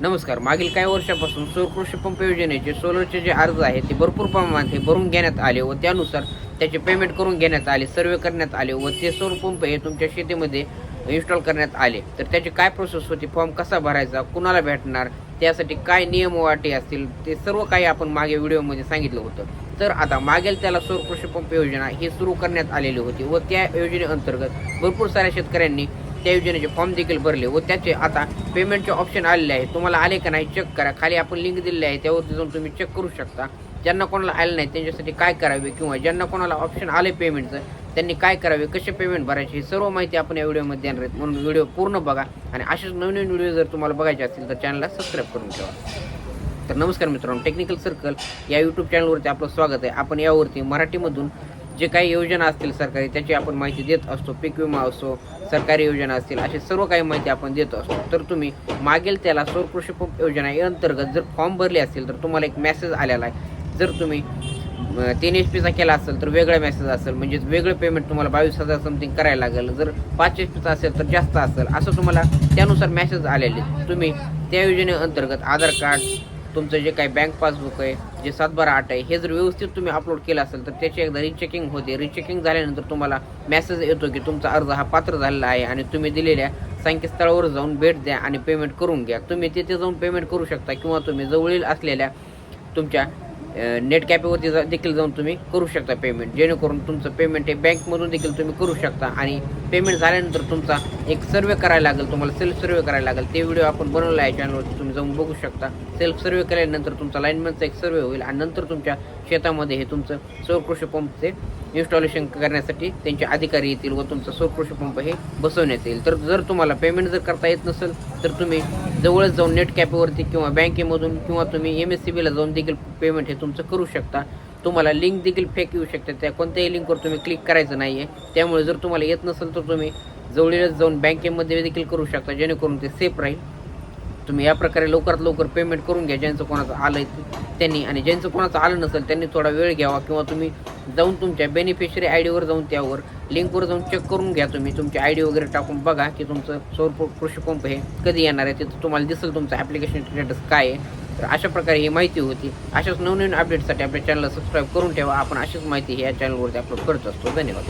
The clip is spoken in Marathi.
नमस्कार. मागील काही वर्षापासून सौर कृषी पंप योजनेचे सोलरचे जे अर्ज आहे ते भरपूर प्रमाणात हे भरून घेण्यात आले व त्यानुसार त्याचे पेमेंट करून घेण्यात आले सर्वे करण्यात आले व ते सौर पंप हे तुमच्या शेतीमध्ये इन्स्टॉल करण्यात आले. तर त्याची काय प्रोसेस होती? फॉर्म कसा भरायचा? कुणाला भेटणार? त्यासाठी काय नियम व अटी असतील? ते सर्व काही आपण मागे व्हिडिओमध्ये सांगितलं होतं. तर आता मागेल त्याला सौर कृषी पंप योजना ही सुरू करण्यात आलेली होती व त्या योजनेअंतर्गत भरपूर साऱ्या शेतकऱ्यांनी त्या योजनेचे फॉर्म देखील भरले व त्याचे आता पेमेंटचे ऑप्शन आलेले आहे तुम्हाला आले का नाही चेक करा. खाली आपण लिंक दिलेली आहे त्यावरती जाऊन तुम्ही चेक करू शकता. ज्यांना कोणाला आलं नाही त्यांच्यासाठी काय करावे किंवा ज्यांना कोणाला ऑप्शन आले पेमेंटचं त्यांनी काय करावे कसे पेमेंट भरायचे ही सर्व माहिती आपण या व्हिडिओमध्ये देणार आहेत. म्हणून व्हिडिओ पूर्ण बघा आणि असेच नवीन व्हिडिओ जर तुम्हाला बघायचे असतील तर चॅनलला सबस्क्राईब करून ठेवा. तर नमस्कार मित्रांनो टेक्निकल सर्कल या यूट्यूब चॅनलवरती आपलं स्वागत आहे. आपण यावरती मराठीमधून जे काही योजना असतील सरकारी त्याची आपण माहिती देत असतो पीक विमा असो सरकारी योजना असतील अशी सर्व काही माहिती आपण देत असतो. तर तुम्ही मागेल त्याला सौर कृषी पंप योजना अंतर्गत जर फॉर्म भरले असतील तर तुम्हाला एक मेसेज आलेला आहे. जर तुम्ही तीन एच पीचा केला असेल तर वेगळा मेसेज असेल म्हणजेच वेगळं पेमेंट तुम्हाला बावीस हजार समथिंग करायला लागेल. जर पाच एच पीचा असेल तर जास्त असेल असं तुम्हाला त्यानुसार मेसेज आलेले. तुम्ही त्या योजनेअंतर्गत आधार कार्ड तुमचं जे काही बँक पासबुक आहे जे सातबारा आठ आहे हे जर व्यवस्थित तुम्ही अपलोड केलं असेल तर त्याची एकदा रिचेकिंग होते. रिचेकिंग झाल्यानंतर तुम्हाला मेसेज येतो की तुमचा अर्ज हा पात्र झालेला आहे आणि तुम्ही दिलेल्या संकेतस्थळावर जाऊन भेट द्या आणि पेमेंट करून घ्या. तुम्ही तिथे जाऊन पेमेंट करू शकता किंवा तुम्ही जवळील असलेल्या तुमच्या नेट कॅपेवरती जा देखील जाऊन तुम्ही करू शकता पेमेंट जेणेकरून तुमचं पेमेंट हे बँकमधून देखील तुम्ही करू शकता आणि पेमेंट झाल्यानंतर तुमचा एक सर्वे करायला लागेल तुम्हाला सेल्फ सर्वे करायला लागेल. ते व्हिडिओ आपण बनवला आहे चॅनलवरती तुम्ही जाऊन बघू शकता. सेल्फ सर्वे केल्यानंतर तुमचा लाईनमॅनचा एक सर्वे होईल आणि नंतर तुमच्या शेतामध्ये हे तुमचं सौरकृषी पंपचे इन्स्टॉलेशन करण्यासाठी त्यांचे अधिकारी येतील व तुमचा सौरकृषी पंप हे बसवण्यात येईल. तर जर तुम्हाला पेमेंट जर करता येत नसेल तर तुम्ही जवळच जाऊन नेट कॅपेवरती किंवा बँकेमधून किंवा तुम्ही एम एस सी बीला जाऊन देखील पेमेंट हे तुमचं करू शकता. तुम्हाला लिंक देखील फेक येऊ शकते. त्या कोणत्याही लिंकवर तुम्ही क्लिक करायचं नाही आहे त्यामुळे जर तुम्हाला येत नसेल तर तुम्ही जवळीलच जाऊन बँकेमध्ये देखील करू शकता जेणेकरून ते सेफ राहील. तुम्ही या प्रकारे लवकरात लवकर पेमेंट करून घ्या ज्यांचं कोणाचं आलं आहे त्यांनी. आणि ज्यांचं कोणाचं आलं नसेल त्यांनी थोडा वेळ घ्यावा किंवा तुम्ही जाऊन तुमच्या बेनिफिशरी आय डीवर जाऊन त्यावर लिंकवर जाऊन चेक करून घ्या तुम्ही. तुमची आय डी वगैरे टाकून बघा की तुमचं सौर कृषी पंप हे कधी येणार आहे तिथं तुम्हाला दिसेल तुमचं ॲप्लिकेशन स्टेटस काय आहे. तर अशा प्रकारे ही माहिती होती. अशाच नवनवीन अपडेटसाठी आपल्या चॅनलला सबस्क्राईब करून ठेवा. आपण अशीच माहिती ह्या चॅनलवरती अपलोड करत असतो. धन्यवाद.